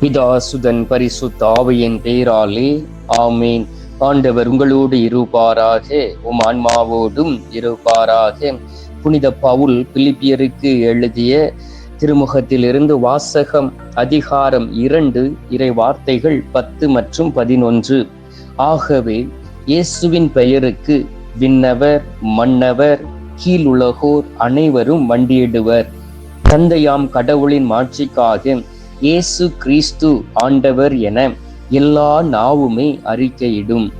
பிதாசுதன் பரிசுத்த ஆவையின் பெயராலே ஆமேன். ஆண்டவர் உங்களோடு இருப்பாராக உம் ஆன்மாவோடும் இருப்பாராக. புனித பவுல் பிலிப்பியருக்கு எழுதிய திருமுகத்திலிருந்து வாசகம் அதிகாரம் இரண்டு இறை வார்த்தைகள் பத்து மற்றும் பதினொன்று. ஆகவே இயேசுவின் பெயருக்கு விண்ணவர் மன்னவர் கீழுலகோர் அனைவரும் வண்டியிடுவர். தந்தையாம் கடவுளின் மாட்சிக்காக இயேசு கிறிஸ்து ஆண்டவர் என எல்லா நாவுமே அறிக்கையிடும்.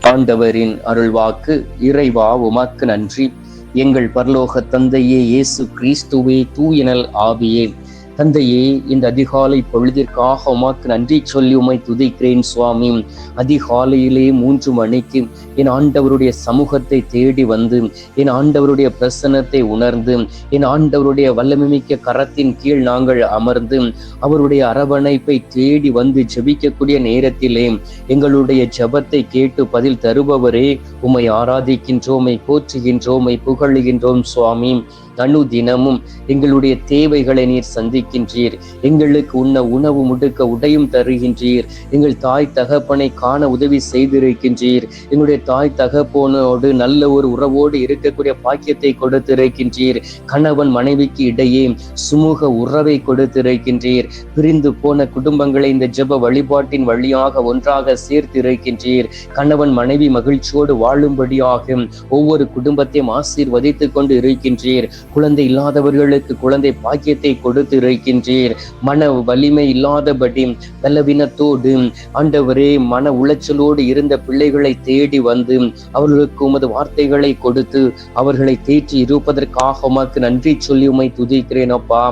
ஆண்டவரின் அருள்வாக்கு இறைவா உமாக்கு நன்றி. எங்கள் பரலோக தந்தையே இயேசு கிறிஸ்துவே தூயனல் ஆவியே. தந்தையே இந்த அதிகாலை பொழுதிற்காக உமாக்கு நன்றி சொல்லி உமை துதிக்கிறேன் சுவாமி. அதிகாலையிலே மூன்று மணிக்கு என் ஆண்டவருடைய சமூகத்தை தேடி வந்து என் ஆண்டவருடைய பிரசன்னத்தை உணர்ந்து என் ஆண்டவருடைய வல்லமிக்க கரத்தின் கீழ் நாங்கள் அமர்ந்து அவருடைய அரவணைப்பை தேடி வந்து ஜெபிக்கக்கூடிய நேரத்திலே எங்களுடைய ஜெபத்தை கேட்டு பதில் தருபவரே உம்மை ஆராதிக்கின்றோமை போற்றுகின்றோமை புகழுகின்றோம் சுவாமி. அணு தினமும் எங்களுடைய தேவைகளை நீர் சந்திக்கின்றீர். எங்களுக்கு உண்ண உணவு முடுக்க உடையும் தருகின்றீர். எங்கள் தாய் தகப்பனை காண உதவி செய்திருக்கின்றீர். எங்களுடைய தாய் தகப்பனோடு நல்ல ஒரு உறவோடு இருக்கக்கூடிய பாக்கியத்தை கொடுத்திருக்கின்றீர். கணவன் மனைவிக்கு இடையே சுமூக உறவை கொடுத்திருக்கின்றீர். பிரிந்து போன குடும்பங்களை இந்த ஜெப வழிபாட்டின் வழியாக ஒன்றாக சேர்த்திருக்கின்றீர். கணவன் மனைவி மகிழ்ச்சியோடு வாழும்படியாக ஒவ்வொரு குடும்பத்தையும் ஆசீர்வதித்துக் கொண்டு இருக்கின்றீர். குழந்தை இல்லாதவர்களுக்கு குழந்தை பாக்கியத்தை கொடுத்து இருக்கின்றீர் மன வலிமை இல்லாதபடி பலவீனத்தோடு ஆண்டவரே மன உளைச்சலோடு இருந்த பிள்ளைகளை தேடி வந்து அவர்களுக்கு உமது வார்த்தைகளை கொடுத்து அவர்களை தேற்றி இருப்பதற்காக உமக்கு நன்றி சொல்லி உமை துதிக்கிறேன் அப்பா.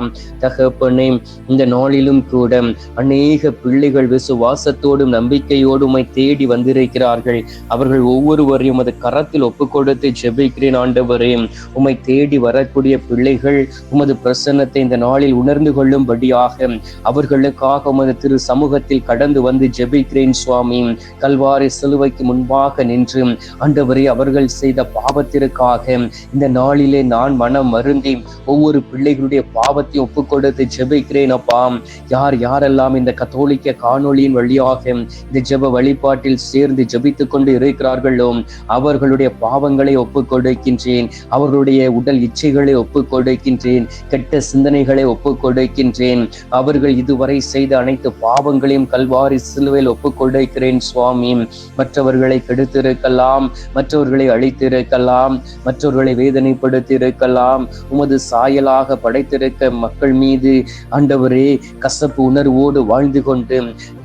தகப்பனே இந்த நாளிலும் கூட அநேக பிள்ளைகள் விசுவாசத்தோடும் நம்பிக்கையோடும் உமை தேடி வந்திருக்கிறார்கள். அவர்கள் ஒவ்வொருவரையும் அது கரத்தில் ஒப்பு கொடுத்து ஜெபிக்கிறேன் ஆண்டவரே. உம்மை தேடி வரக்கூடிய உம்முடைய பிள்ளைகள் உமது பிரசன்னத்தை இந்த நாளில் உணர்ந்து கொள்ளும்படியாக அவர்களுக்காக உமது திரு சமூகத்தில் கடந்து வந்து ஜெபிக்கிறேன் சுவாமி. கல்வாரி சிலுவைக்கு முன்பாக நின்று ஆண்டவரே அவர்கள் செய்த பாவத்திற்காக இந்த நாளிலே நான் மனம் மருந்தி ஒவ்வொரு பிள்ளைகளுடைய பாவத்தையும் ஒப்பு கொடுத்து ஜெபிக்கிறேன் அப்பா. யார் யாரெல்லாம் இந்த கத்தோலிக்க காணொளியின் வழியாக இந்த ஜெப வழிபாட்டில் சேர்ந்து ஜெபித்துக் கொண்டு இருக்கிறார்களோ அவர்களுடைய பாவங்களை ஒப்பு கொடுக்கின்றேன் அவர்களுடைய உடல் இச்சைகள் ஒப்பு கொடுக்கின்றேன் கெட்ட சிந்தனைகளை ஒப்பு கொடுக்கின்றேன் அவர்கள் இதுவரை செய்த அனைத்து பாவங்களையும் கல்வாரி சிலுவையில் ஒப்பு கொடுக்கிறேன் சுவாமி. மற்றவர்களை கெடுத்திருக்கலாம் மற்றவர்களை அழித்திருக்கலாம் மற்றவர்களை வேதனைப்படுத்தி இருக்கலாம் உமது சாயலாக படைத்திருக்க மக்கள் மீது ஆண்டவரே கசப்பு உணர்வோடு வாழ்ந்து கொண்டு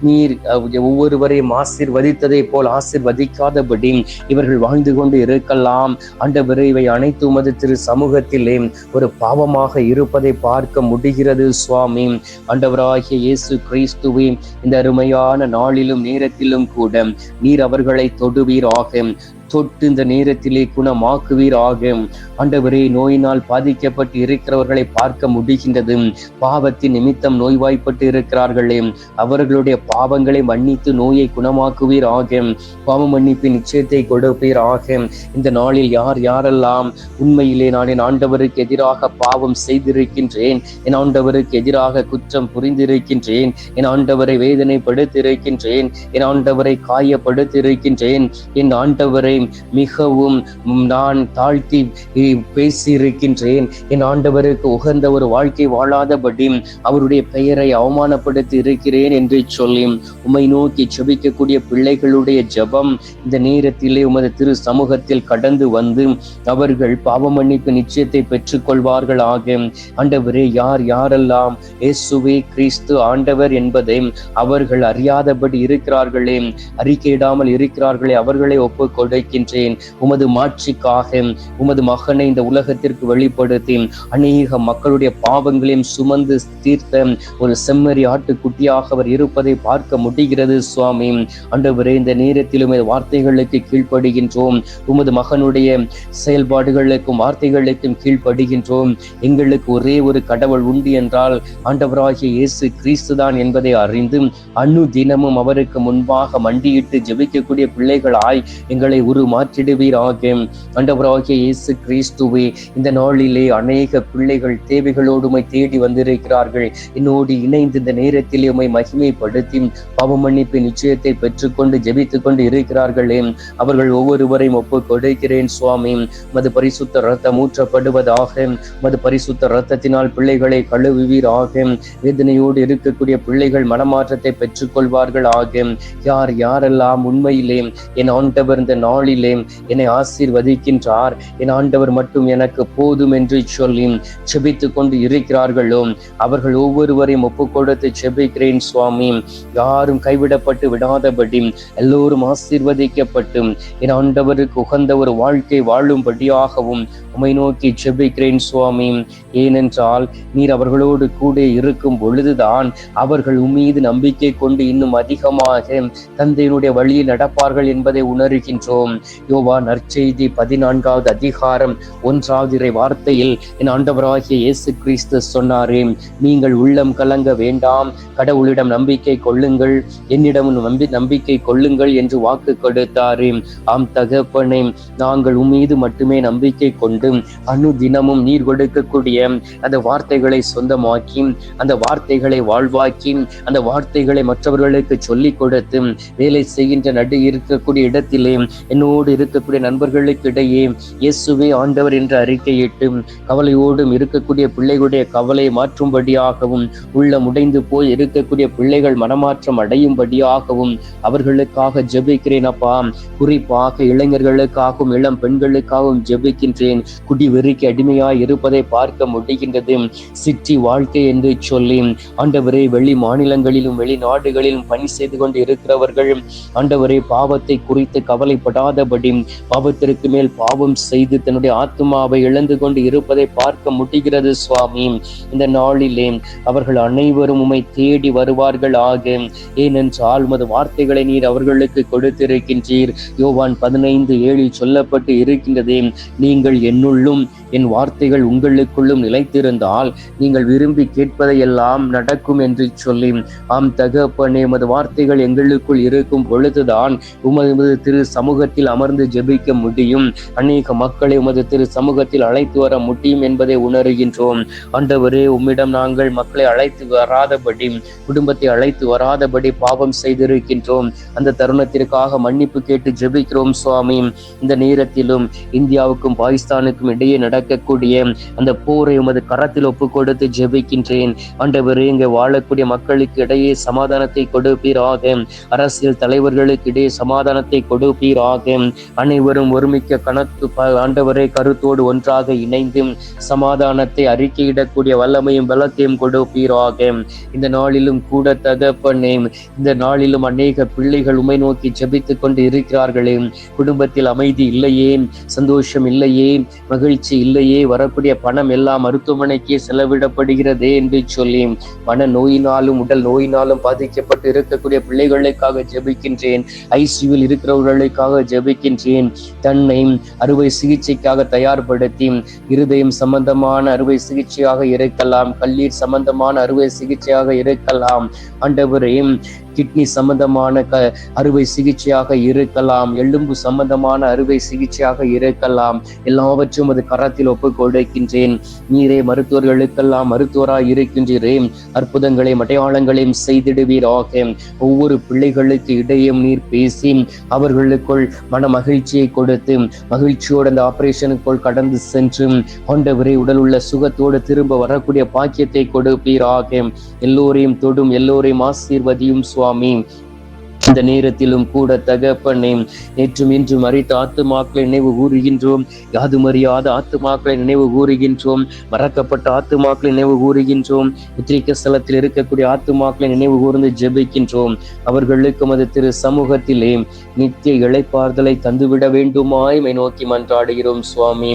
நீர் ஒவ்வொருவரையும் ஆசிர்வதித்ததை போல் ஆசிர்வதிக்காதபடி இவர்கள் வாழ்ந்து கொண்டு இருக்கலாம். ஆண்டவரே இவை அனைத்து உமது திரு சமூகத்திலே ஒரு பாவமாக இருப்பதை பார்க்க முடிகிறது சுவாமி. ஆண்டவராகிய இயேசு கிறிஸ்துவே இந்த அருமையான நாளிலும் நேரத்திலும் கூட நீர் அவர்களை தொடுவீராக. தொட்டு இந்த நேரத்திலே குணமாக்குவீர் ஆகும். ஆண்டவரே நோயினால் பாதிக்கப்பட்டு இருக்கிறவர்களை பார்க்க முடிகின்றது. பாவத்தின் நிமித்தம் நோய்வாய்ப்பட்டு இருக்கிறார்களே. அவர்களுடைய பாவங்களை மன்னித்து நோயை குணமாக்குவீர் ஆகும். பாவ மன்னிப்பின் நிச்சயத்தை ஆகும். இந்த நாளில் யார் யாரெல்லாம் உண்மையிலே நான் என் ஆண்டவருக்கு எதிராக பாவம் செய்திருக்கின்றேன் என் ஆண்டவருக்கு எதிராக குற்றம் புரிந்திருக்கின்றேன் என் ஆண்டவரை வேதனைப்படுத்தியிருக்கின்றேன் என் ஆண்டவரை காயப்படுத்தியிருக்கின்றேன் என் ஆண்டவரை மிகவும் நான் தாழ்த்தி பேசியிருக்கின்றேன். என் ஆண்டவருக்கு உகந்த ஒரு வாழ்க்கை வாழாதபடி அவருடைய பெயரை அவமானப்படுத்தி இருக்கிறேன் என்று சொல்லி உமை நோக்கி செபிக்கக்கூடிய பிள்ளைகளுடைய ஜபம் இந்த நேரத்திலே உமது திரு சமூகத்தில் கடந்து வந்து அவர்கள் பாவ மன்னிப்பு நிச்சயத்தை பெற்றுக் கொள்வார்கள் ஆக ஆண்டவரே யார் யாரெல்லாம் இயேசுவே கிறிஸ்து ஆண்டவர் என்பதை அவர்கள் அறியாதபடி இருக்கிறார்களே அறிக்கையிடாமல் இருக்கிறார்களே அவர்களை ஒப்பு இருக்கின்றேன். உமது மாட்சிக்காக உமது மகனை இந்த உலகத்திற்கு வெளிப்படுத்தி அநேக மக்களுடைய பாவங்களையும் சுமந்து தீர்த்த ஒரு செம்மறி ஆட்டுக்குட்டியாக அவர் இருப்பதை பார்க்க முடிகிறது சுவாமி. அன்றுவரே இந்த நேரத்திலும் வார்த்தைகளுக்கு கீழ்ப்படுகின்றோம். உமது மகனுடைய செயல்பாடுகளுக்கும் வார்த்தைகளுக்கும் கீழ்ப்படுகின்றோம். எங்களுக்கு ஒரே ஒரு கடவுள் உண்டு என்றால் ஆண்டவராகிய இயேசு கிறிஸ்து தான் என்பதை அறிந்து அணு தினமும் அவருக்கு முன்பாக மண்டியிட்டு ஜெபிக்கக்கூடிய பிள்ளைகளாய் எங்களை உருமாற்றிடுவீராக ஆண்டவராகிய இயேசு கிறிஸ்துவே இந்த நாளிலே அநேக பிள்ளைகள் தேவைகளோடு உமை தேடி வந்திருக்கிறார்கள். என்னோடு இணைந்து இந்த நேரத்திலே உமை மகிமைப்படுத்தி பாவ மன்னிப்பு நிச்சயத்தை பெற்றுக்கொண்டு ஜெபித்துக் கொண்டு இருக்கிறார்களே. அவர்கள் ஒவ்வொருவரையும் ஒப்பு கொடுக்கிறேன் சுவாமி. மது பரிசுத்த ரத்தம் ஊற்றப்படுவதாக மது பரிசுத்த ரத்தத்தினால் பிள்ளைகளை கழுவுவீராக வேதனையோடு இருக்கக்கூடிய பிள்ளைகள் மனமாற்றத்தை பெற்றுக்கொள்வார்கள் ஆகும். யார் யாரெல்லாம் உண்மையிலே என் ஆண்டவர் இந்த நாளிலே என்னை ஆசீர்வதிக்கின்றார். என் ஆண்டவர் மட்டும் எனக்கு போதும் என்று சொல்லி செபித்து கொண்டு இருக்கிறார்களோ அவர்கள் ஒவ்வொருவரையும் ஒப்பு கொடுத்து செபிக்கிறேன் சுவாமி. யாரும் கைவிடப்பட்டு விடாதபடி எல்லோரும் ஆசீர்வதிக்கப்பட்டு என் ஆண்டவருக்கு உகந்த ஒரு வாழ்க்கை வாழும்படியாகவும் உமை நோக்கி செபிக்கிறேன் சுவாமி. ஏனென்றால் நீர் அவர்களோடு கூட இருக்கும் பொழுதுதான் அவர்கள் உம்மீது நம்பிக்கை கொண்டு இன்னும் அதிகமாக தந்தையினுடைய வழியில் நடப்பார்கள் என்பதை உணர்கின்றோம். யோவா நற்செய்தி பதினான்காவது அதிகாரம் ஒன்றாவது இறை வார்த்தையில் என் ஆண்டவராகிய இயேசு கிறிஸ்து சொன்னாரே நீங்கள் உள்ளம் கலங்க வேண்டாம் கடவுளிடம் நம்பிக்கை கொள்ளுங்கள் என்னிடம் நம்பி நம்பிக்கை கொள்ளுங்கள் என்று வாக்கு கொடுத்தாரே. ஆம் தகப்பனே நாங்கள் உம்மீது மட்டுமே நம்பிக்கை கொண்டு அணு தினமும் நீர் கொடுக்கக்கூடிய அந்த வார்த்தைகளை சொந்தமாக்கி அந்த வார்த்தைகளை வாழ்வாக்கி அந்த வார்த்தைகளை மற்றவர்களுக்கு சொல்லிக் கொடுத்து வேலை செய்கின்ற நடு இருக்கக்கூடிய இடத்திலே என்னோடு இருக்கக்கூடிய நண்பர்களுக்கு இடையே இயேசுவே ஆண்டவர் என்று அறிக்கையிட்டு கவலையோடும் இருக்கக்கூடிய பிள்ளைகளுடைய கவலை மாற்றும்படியாகவும் உள்ள முடைந்து போய் இருக்கக்கூடிய பிள்ளைகள் மனமாற்றம் அடையும்படியாகவும் அவர்களுக்காக ஜெபிக்கிறேன் அப்பா. குறிப்பாக இளைஞர்களுக்காகவும் இளம் பெண்களுக்காகவும் ஜெபிக்கின்றேன். குடிவெறிக்கு அடிமையாய் இருப்பதை பார்க்க முடிகின்றது. சிற்றி வாழ்க்கை என்று சொல்லி ஆண்டவரே வெளி மாநிலங்களிலும் வெளிநாடுகளிலும் பணி செய்து கொண்டு இருக்கிறவர்கள் ஆண்டவரே பாவத்தை குறித்து கவலைப்படாத. இல்லாதபடி பாவத்திற்கு மேல் பாவம் செய்து தன்னுடைய ஆத்மாவை இழந்து கொண்டு இருப்பதை பார்க்க முடிகிறது சுவாமி. இந்த நாளிலே அவர்கள் அனைவரும் உமை தேடி வருவார்கள் ஆக. ஏனென்றால் உமது வார்த்தைகளை நீர் அவர்களுக்கு கொடுத்திருக்கின்றீர். யோவான் பதினைந்து ஏழில் சொல்லப்பட்டு இருக்கின்றதே நீங்கள் என்னுள்ளும் என் வார்த்தைகள் உங்களுக்குள்ளும் நிலைத்திருந்தால் நீங்கள் விரும்பி கேட்பதையெல்லாம் நடக்கும் என்று சொல்லி ஆம் தகப்பனே உமது வார்த்தைகள் எங்களுக்குள் இருக்கும் பொழுதுதான் உமது திரு சமூகத்தில் அமர்ந்து ஜெபிக்க முடியும். அநேக மக்களை உமது திரு சமூகத்தில் அழைத்து வர முடியும் என்பதை உணர்கின்றோம். ஆண்டவரே உம்மிடம் நாங்கள் மக்களை அழைத்து வராதபடி குடும்பத்தை அழைத்து வராதபடி பாவம் செய்திருக்கின்றோம். அந்த தருணத்திற்காக மன்னிப்பு கேட்டு ஜெபிக்கிறோம் சுவாமி. இந்த நேரத்திலும் இந்தியாவுக்கும் பாகிஸ்தானுக்கும் இடையே நடக்கக்கூடிய அந்த போரை உமது கரத்தில் ஒப்பு கொடுத்து ஜெபிக்கின்றேன். ஆண்டவரே இங்கே வாழக்கூடிய மக்களுக்கு இடையே சமாதானத்தை கொடுப்பீராக. அரசியல் தலைவர்களுக்கு இடையே சமாதானத்தை கொடுப்பீராக. அனைவரும் ஒருமிக்க கணக்கு ப- ஆண்டவரே கருத்தோடு ஒன்றாக இணைந்து சமாதானத்தை அறிக்கையிடக்கூடிய வல்லமையும் பலத்தையும் கொடுப்பீராக. இந்த நாளிலும் கூட தகப்பனே இந்த நாளிலும் அநேக பிள்ளைகள் உமை நோக்கி ஜெபித்துக் கொண்டு இருக்கிறார்களே. குடும்பத்தில் அமைதி இல்லையே சந்தோஷம் இல்லையே மகிழ்ச்சி இல்லையே வரக்கூடிய பணம் எல்லாம் மருத்துவமனைக்கே செலவிடப்படுகிறதே என்று சொல்லி மன நோயினாலும் உடல் நோயினாலும் பாதிக்கப்பட்டு இருக்கக்கூடிய பிள்ளைகளுக்காக ஜெபிக்கின்றேன். ஐசியூவில் இருக்கிறவர்களுக்காக ஜபிக்கின்றேன் தன்னை அறுவை சிகிச்சைக்காக தயார்படுத்தி இருதயம் சம்பந்தமான அறுவை சிகிச்சையாக இருக்கலாம் கல்லீர் சம்பந்தமான அறுவை சிகிச்சையாக இருக்கலாம் ஆண்டவரே கிட்னி சம்பந்தமான க அறுவை சிகிச்சையாக இருக்கலாம் எலும்பு சம்பந்தமான அறுவை சிகிச்சையாக இருக்கலாம். எல்லாவற்றும் அது கரத்தில் ஒப்பு கொடுக்கின்றேன். நீரே மருத்துவர்களுக்கெல்லாம் மருத்துவராய் இருக்கின்றீரே அற்புதங்களையும் அடையாளங்களையும் செய்திடுவீராக. ஒவ்வொரு பிள்ளைகளுக்கு இடையும் நீர் பேசி அவர்களுக்குள் மன மகிழ்ச்சியை கொடுத்து மகிழ்ச்சியோடு அந்த ஆபரேஷனுக்குள் கடந்து சென்று ஆண்டவரே உடல் உள்ள சுகத்தோடு திரும்ப வரக்கூடிய பாக்கியத்தை கொடுப்பீராக. எல்லோரையும் தொடும் எல்லோரையும் ஆசீர்வதியும் சுவாமி இந்த நேரத்திலும் கூட தகப்பனே நேற்றும் இன்றும் மறித்த ஆத்துமாக்களை நினைவு கூறுகின்றோம். யாதும் அறியாத ஆத்துமாக்களை நினைவு கூறுகின்றோம். மறக்கப்பட்ட ஆத்துமாக்களை நினைவு கூறுகின்றோம். உத்திரிக்க ஸ்தலத்தில் இருக்கக்கூடிய ஆத்துமாக்களை நினைவு கூர்ந்து ஜெபிக்கின்றோம். அவர்களுக்கு அது திரு சமூகத்திலே நித்திய இழைப்பார்தலை தந்துவிட வேண்டுமாய் நோக்கி மன்றாடுகிறோம் சுவாமி.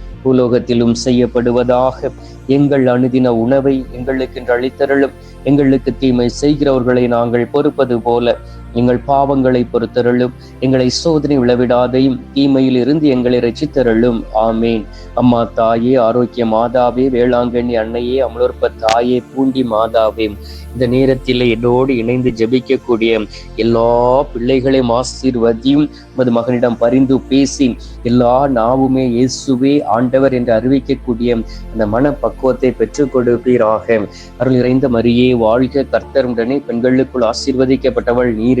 பூலோகத்திலும் செய்யப்படுவதாக எங்கள் அணுதின உணவை எங்களுக்கு அளித்தருளும். எங்களுக்கு தீமை செய்கிறவர்களை நாங்கள் பொறுப்பது போல எங்கள் பாவங்களை பொறுத்தருளும். எங்களை சோதனை விளவிடாதையும் தீமையில் இருந்து எங்களை ரசித்தருளும் ஆமேன். அம்மா தாயே ஆரோக்கிய மாதாவே வேளாங்கண்ணி அன்னையே அமலோற்ப தாயே பூண்டி மாதாவே இந்த நேரத்தில் என்னோடு இணைந்து ஜெபிக்கக்கூடிய எல்லா பிள்ளைகளையும் ஆசீர்வதியும் உமது மகனிடம் பரிந்து பேசி எல்லா நாவுமே இயேசுவே ஆண்டவர் என்று அறிவிக்கக்கூடிய அந்த மன பக்குவத்தை பெற்றுக் கொடுப்பீராக. அருள் நிறைந்த மரியே வாழ்க கர்த்தருடனே பெண்களுக்குள் ஆசீர்வதிக்கப்பட்டவள் நீர்.